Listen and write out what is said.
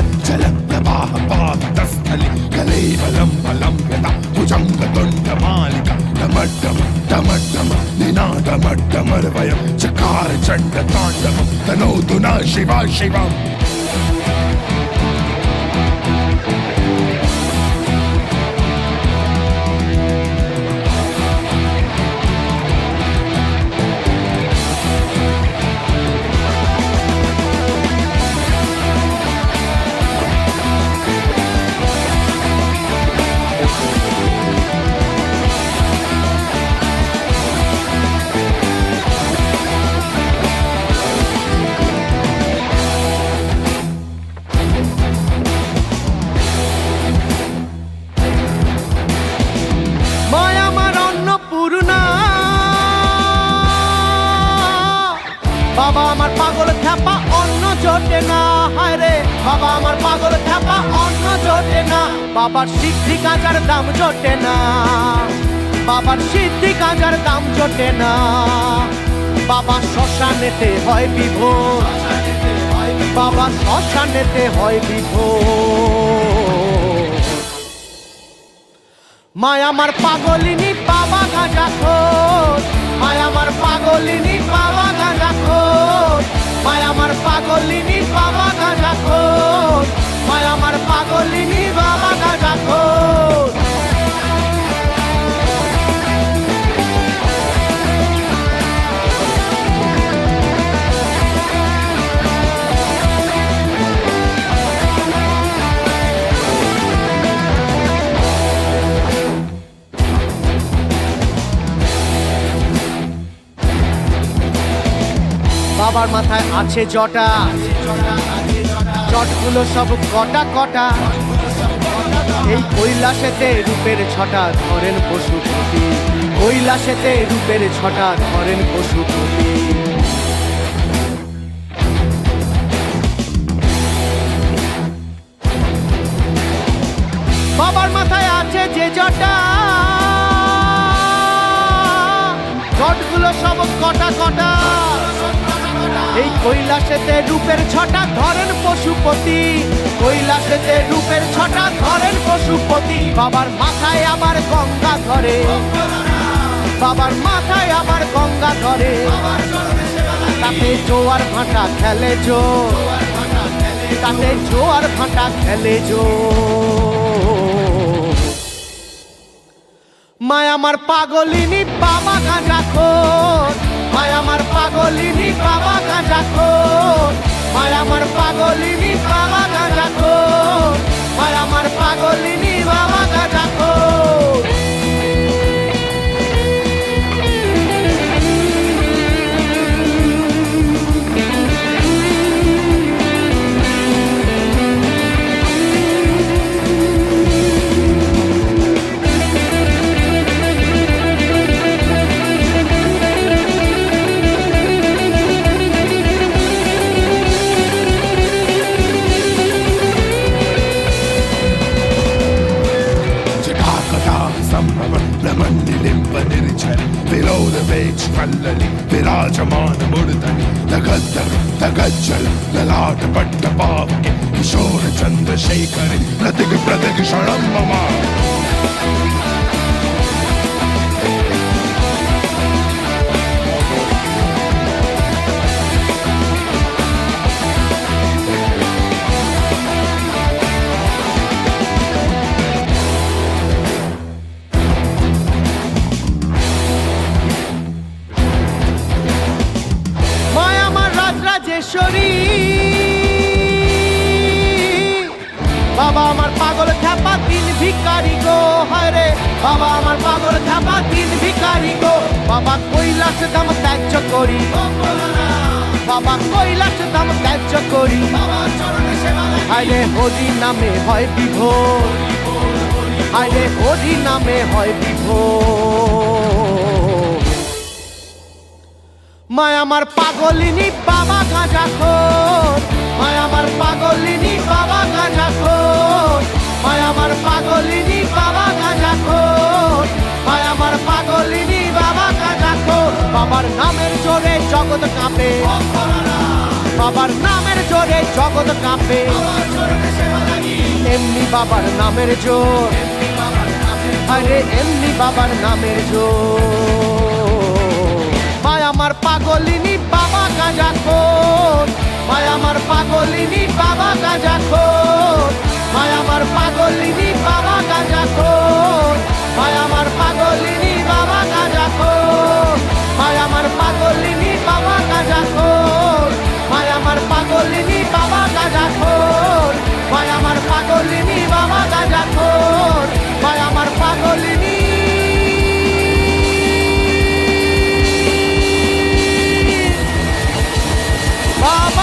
కల చల ప్రవాహ పాదస్థలి కలేవలం బలం యద భుజంగ తొండ మాలిక డమడ్డమ డమడ్డమ నినాడమడ్డమర్వయం చకార చండ తాండవం. తనోతు నా శివ శివం. বাবা আমার পাগল খ্যাপা অন্য জোটে না। হায় রে, বাবা আমার পাগল খ্যাপা অন্য জোটে না। বাবার সিদ্ধি কাজার দাম জোটে না। বাবার সিদ্ধি কাজার দাম জোটে না। বাবা শ্মশানেতে হয় বিভোর বাবা শ্মশানেতে হয় বিভোর মায় আমার পাগলিনী, বাবা গাঁজা খোর। মায় আমার পাগলিনী, বাবা গাঁজা খোর। মায় আমার পাগলিনী বাবার মাথায় আছে জটা। জটগুলো সব কটা কটা। এই কৈলাসেতে রূপের ছটা ধরেন পশুপতি কৈলাসেতে রূপের ছটা ধরেন পশুপতি বাবার মাথায় আছে যে জটা। জটগুলো সব কটা কটা। কৈলাসেতে রূপের ছটা ধরেন পশুপতি। কৈলাসেতে রূপের ছটা ধরেন পশুপতি। বাবার মাথায় আবার গঙ্গা ধরে। বাবার মাথায় আবার গঙ্গা ধরে। তাতে জোয়ার ভাটা খেলে জো। তাতে জোয়ার ভাটা খেলে জো। মায় আমার পাগলিনী, বাবা গাঁজা খোর। মায় আমার পাগলিনী বাবা গাঁজা খোর। মায় আমার পাগলিনী বাবা மண்ட மண்ணில் பதறிச்சல் விரோத பேச்சு கல்லலி விராஜமான முடுதலி தகத்தல் தகச்சல் லலாட்டப்பட்ட பாவகி கிஷோர சந்திரசேகரி பிரதகு பிரதகு ஷணம் மமா রাজরাজেশ্বরী বাবা আমার পাগল খ্যাপা তিন ভিকারি গো, হায় রে। বাবা আমার পাগল খ্যাপা তিন ভিকারি গো। বাবা কৈলাস দাম ত্যায্য করি। বাবা কৈলাস দাম ত্যায্য করি। রে, হরি নামে হয় বিভোর। রে, হরি নামে হয় বিভোর। মায় আমার পাগলিনী বাবা গাঁজা খোর। মায় আমার পাগলিনী বাবা গাঁজা খোর। মায় আমার পাগলিনী বাবা গাঁজা খোর। মায় আমার পাগলিনী বাবা গাঁজা খোর। বাবার নামের জোরে জগৎ কাঁপে। বাবার নামের জোরে জগৎ কাঁপে। এমনি বাবার নামের জোর। আরে এমনি বাবার নামের জোর। Mama